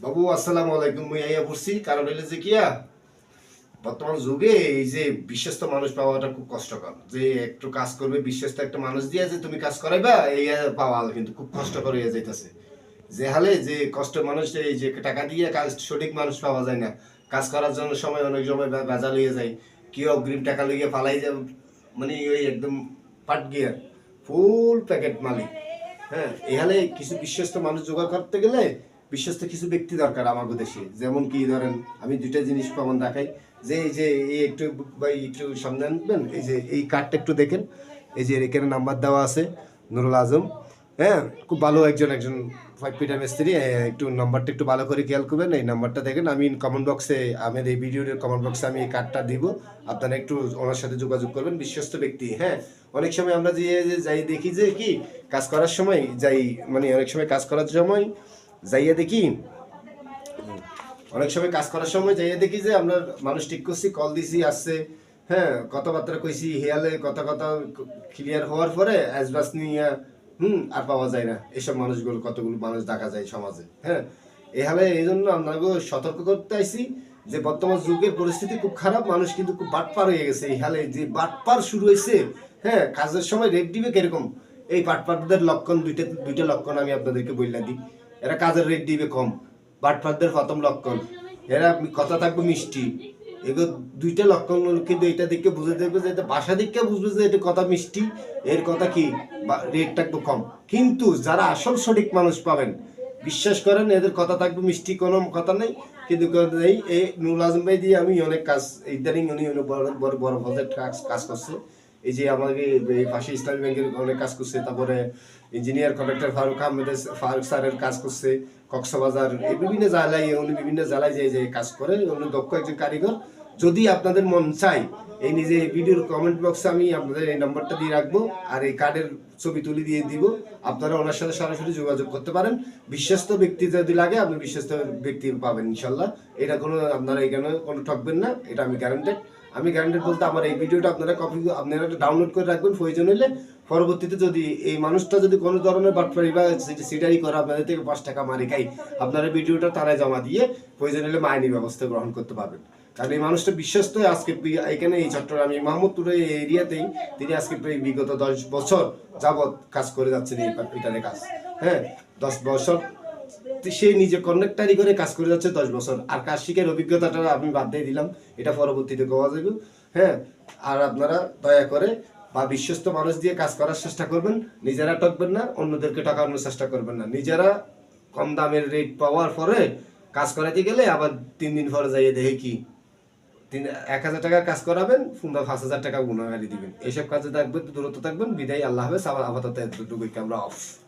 বাবু, আসসালামু আলাইকুম। মুই আইয়া পড়ছি। কারণ হইলে যে কিয়া, বর্তমান যুগে এই যে বিশ্বস্ত মানুষ পাওয়াটা খুব কষ্টকর। যে একটু কাজ করবে, বিশ্বস্ত একটা মানুষ দিয়ে যে তুমি কাজ করাইবা, এই পাওয়া কিন্তু খুব কষ্টকর হয়ে যাইতেছে। যে হালে যে কষ্ট মানুষ, এই যে টাকা দিয়ে কাজ সঠিক মানুষ পাওয়া যায় না, কাজ করার জন্য সময় অনেক সময় বে- বেজাল হয়ে যায়। কি অগ্রিম টাকা লইয়ে ফালাই যায় মানে ওই একদম পাট গিয়ার ফুল প্যাকেট মালিক। হ্যাঁ এখানে কিছু বিশ্বস্ত মানুষ জোগাড় করতে গেলে বিশ্বস্ত কিছু ব্যক্তি দরকার আমাদের দেশে। যেমন কি ধরেন, আমি দুইটা জিনিস প্রমাণ দেখাই। যে এই যে, এই একটু, ভাই, একটু সামনে আনবেন? এই যে, এই কার্ডটা একটু দেখেন। এই যে, এখানে নাম্বার দেওয়া আছে, নুরুল আজম। হ্যাঁ খুব ভালো একজন একজন ফাইভ পিটার মিস্ত্রি। একটু নাম্বারটা একটু ভালো করে খেয়াল করবেন। এই নাম্বারটা দেখেন, আমি কমেন্ট বক্সে আমার এই ভিডিওর কমেন্ট বক্সে আমি এই কার্ডটা দিব। আপনারা একটু ওনার সাথে যোগাযোগ করবেন, বিশ্বস্ত ব্যক্তি। হ্যাঁ অনেক সময় আমরা যে যাই দেখি যে কি, কাজ করার সময় যাই মানে অনেক সময় কাজ করার সময় যাইয়া দেখি। অনেক সময় কাজ করার সময় যাইয়া দেখি যে আমরা মানুষ ঠিক করছি কল দিছি, আসছে। হ্যাঁ কথাবার্তা কইছি, হেয়ালে কথা কথা ক্লিয়ার হওয়ার পরে অ্যাসবাস নিয়ে, হুম, আর পাওয়া যায় না। এসব মানুষগুলো, কতগুলো মানুষ দেখা যায় সমাজে হ্যাঁ। হালে এই জন্য আপনাকে সতর্ক করতে আইছি যে বর্তমান যুগের পরিস্থিতি খুব খারাপ, মানুষ কিন্তু খুব বাটপার হয়ে গেছে। এই হালে যে বাটপার শুরু হয়েছে হ্যাঁ কাজের সময় রেট দিবে কীরকম? এই বাটপারদের লক্ষণ, দুইটা দুইটা লক্ষণ আমি আপনাদেরকে বললা দিই। এরা কাজের রেট দিবে কম। বাটপারদের প্রথম লক্ষণ। এরা কথা থাকবে মিষ্টি। এগুলো দুইটা লক্ষণ কিন্তু এটা দেখে বুঝে দেখবে যে এটা ভাষা দেখে বুঝবে যে এটা কথা মিষ্টি, এর কথা কি? রেট থাকবে কম। কিন্তু যারা আসল সঠিক মানুষ পাবেন, বিশ্বাস করেন এদের কথা থাকবে মিষ্টি, কোনো কথা নেই। কিন্তু এই নুরুল আজম ভাই দিয়ে আমি অনেক কাজ, ইদানিং উনি বড় বড় বড় প্রজেক্ট কাজ করছে। এই যে আমাকে এই পাশে ইসলামী ব্যাংকের অনেক কাজ করছে, তারপরে ইঞ্জিনিয়ার কন্ডাক্টর ফারুক আহমেদের ফারুক স্যারের কাজ করছে, কক্সবাজার, এই বিভিন্ন জেলায়, উনি বিভিন্ন জেলায় যে যে কাজ করে, উনি দক্ষ একজন কারিগর। যদি আপনাদের মন চাই এই নিজে ভিডিওর কমেন্ট বক্সে আমি আপনাদের এই নাম্বারটা দিয়ে রাখব, আর এই কার্ডের ছবি তুলে দিয়ে দিব। আপনারা ওনার সাথে সরাসরি যোগাযোগ করতে পারেন। বিশ্বস্ত ব্যক্তি যদি লাগে, আপনি বিশ্বস্ত ব্যক্তি পাবেন ইনশাল্লাহ এটা কোনো আপনারা এখানে কোনো ঠকবেন না, এটা আমি গ্যারান্টেড আমি গ্যারান্টেড বলতে আমার এই ভিডিওটা আপনারা কপি আপনারা ডাউনলোড করে রাখবেন, প্রয়োজন হলে পরবর্তীতে যদি এই মানুষটা যদি কোনো ধরনের বাটপারি বা সিটারি করে আপনাদের থেকে পাঁচ টাকা মারি খাই, আপনারা ভিডিওটা তারাই জমা দিয়ে প্রয়োজন হলে আইনি ব্যবস্থা গ্রহণ করতে পারবেন। কারণ এই মানুষটা বিশ্বস্ত, আজকে এখানে এই চট্টগ্রাম মাহমুদপুরের এই এরিয়াতেই তিনি আজকে প্রায় বিগত দশ বছর যাবৎ কাজ করে যাচ্ছেন এই কাজ। হ্যাঁ দশ বছর সে নিজে কন্ডাক্টারি করে কাজ করে যাচ্ছে দশ বছর। আর কাজ শিখের অভিজ্ঞতাটা আমি বাদ দিয়ে দিলাম। এটা পরবর্তীতে পাওয়া যাবে। হ্যাঁ আর আপনারা দয়া করে বা বিশ্বস্ত মানুষ দিয়ে কাজ করার চেষ্টা করবেন। নিজেরা টকবেন না, অন্যদেরকে টাকানোর চেষ্টা করবেন না। নিজেরা কম দামের রেট পাওয়ার পরে কাজ করাতে গেলে আবার তিন দিন পরে যাইয়ে দেখে কি? তিন, এক হাজার টাকার কাজ করাবেন, কিংবা পাঁচ হাজার টাকা গুণাগারি দিবেন। এইসব কাজে থাকবেন, দূরত্ব থাকবেন। বিদায়, আল্লাহ হাফেজ। আবার আপাতত এতটুকুই। আমরা অফ।